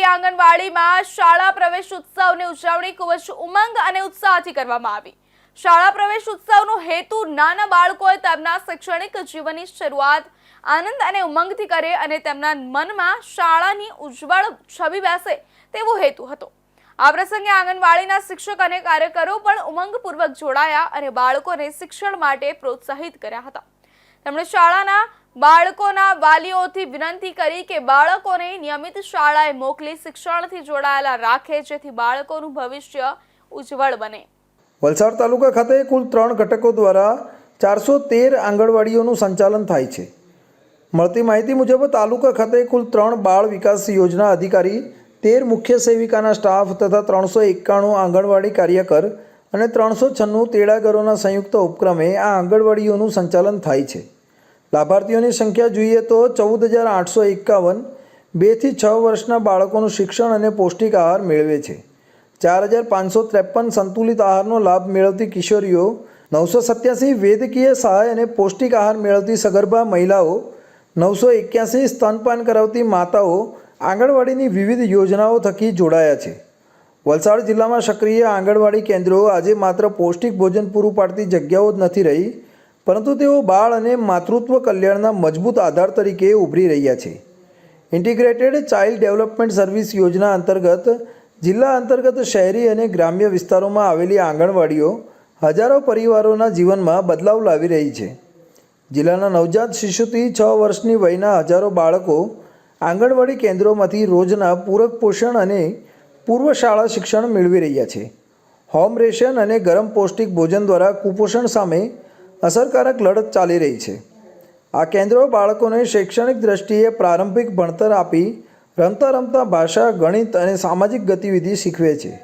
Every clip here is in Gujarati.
આવેલી આંગણવાડીમાં શાળા પ્રવેશ ઉત્સવની ઉજવણી ખૂબ જ ઉમંગ અને ઉત્સાહથી કરવામાં આવી. શાળા પ્રવેશ ઉત્સવનો હેતુ નાના બાળકોએ તેમના શૈક્ષણિક જીવનની શરૂઆત આનંદ અને ઉમંગથી કરે અને તેમના મનમાં શાળાની ઉજ્જવળ છબી બેસે તેવો હેતુ હતો. આ પ્રસંગે આંગણવાડીના શિક્ષક અને કાર્યકરો પણ ઉમંગપૂર્વક જોડાયા અને બાળકોને શિક્ષણ માટે પ્રોત્સાહિત કર્યા હતા. તેમણે શાળાના બાળકોના વાલીઓથી વિનંતી કરી કે બાળકોને નિયમિત શાળાએ મોકલી શિક્ષણથી જોડાયેલા રાખે, જેથી બાળકોનું ભવિષ્ય ઉજ્જવળ બને. વલસાડ તાલુકા ખાતે કુલ ત્રણ ઘટકો દ્વારા ચારસો તેર આંગણવાડીઓનું સંચાલન થાય છે. મળતી માહિતી મુજબ, તાલુકા ખાતે કુલ ત્રણ બાળ વિકાસ યોજના અધિકારી, તેર મુખ્ય સેવિકાના સ્ટાફ તથા ત્રણસો એકાણું આંગણવાડી કાર્યકર અને ત્રણસો છન્નું તેડાગરોના સંયુક્ત ઉપક્રમે આ આંગણવાડીઓનું સંચાલન થાય છે. લાભાર્થીઓની સંખ્યા જોઈએ તો ચૌદ હજાર આઠસો એકાવન, બેથી છ વર્ષના બાળકોનું શિક્ષણ અને પૌષ્ટિક આહાર મેળવે છે. ચાર હજાર પાંચસો ત્રેપન સંતુલિત આહારનો લાભ મેળવતી કિશોરીઓ, નવસો સત્યાસી વેદકીય સહાય અને પૌષ્ટિક આહાર મેળવતી સગર્ભા મહિલાઓ, નવસો એક્યાસી સ્તનપાન કરાવતી માતાઓ આંગણવાડીની વિવિધ યોજનાઓ થકી જોડાયા છે. વલસાડ જિલ્લામાં સક્રિય આંગણવાડી કેન્દ્રો આજે માત્ર પૌષ્ટિક ભોજન પૂરું પાડતી જગ્યાઓ જ નથી રહી પરંતુ તેઓ બાળ અને માતૃત્વ કલ્યાણના મજબૂત આધાર તરીકે ઉભરી રહ્યા છે. ઇન્ટિગ્રેટેડ ચાઇલ્ડ ડેવલપમેન્ટ સર્વિસ યોજના અંતર્ગત જિલ્લા અંતર્ગત શહેરી અને ગ્રામ્ય વિસ્તારોમાં આવેલી આંગણવાડીઓ હજારો પરિવારોના જીવનમાં બદલાવ લાવી રહી છે. જિલ્લાના નવજાત શિશુથી છ વર્ષની વયના હજારો બાળકો આંગણવાડી કેન્દ્રોમાંથી રોજના પૂરક પોષણ અને પૂર્વ શાળા શિક્ષણ મેળવી રહ્યા છે. હોમ રેશન અને ગરમ પૌષ્ટિક ભોજન દ્વારા કુપોષણ સામે અસરકારક લડત ચાલી રહી છે. આ કેન્દ્રો બાળકોને શૈક્ષણિક દ્રષ્ટિએ પ્રારંભિક ભણતર આપી રમતા રમતા ભાષા, ગણિત અને સામાજિક ગતિવિધિ શીખવે છે.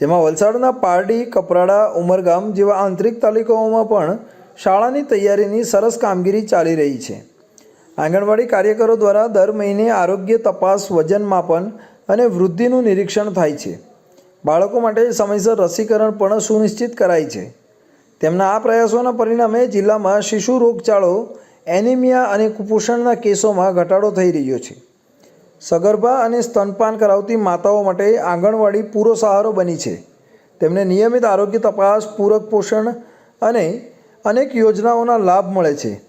જેમાં વલસાડના પારડી, કપરાડા, ઉમરગામ જેવા આંતરિક તાલુકાઓમાં પણ શાળાની તૈયારીની સરસ કામગીરી ચાલી રહી છે. આંગણવાડી કાર્યકરો દ્વારા દર મહિને આરોગ્ય તપાસ, વજન માપન અને વૃદ્ધિનું નિરીક્ષણ થાય છે. બાળકો માટે સમયસર રસીકરણ પણ સુનિશ્ચિત કરાય છે. તેમના આ પ્રયાસોના પરિણામે જિલ્લામાં શિશુ રોગચાળો, એનિમિયા અને કુપોષણના કેસોમાં ઘટાડો થઈ રહ્યો છે. સગર્ભા અને સ્તનપાન કરાવતી માતાઓ માટે આંગણવાડી પૂરો સહારો બની છે. તેમને નિયમિત આરોગ્ય તપાસ, પૂરક પોષણ અને અનેક યોજનાઓના લાભ મળે છે.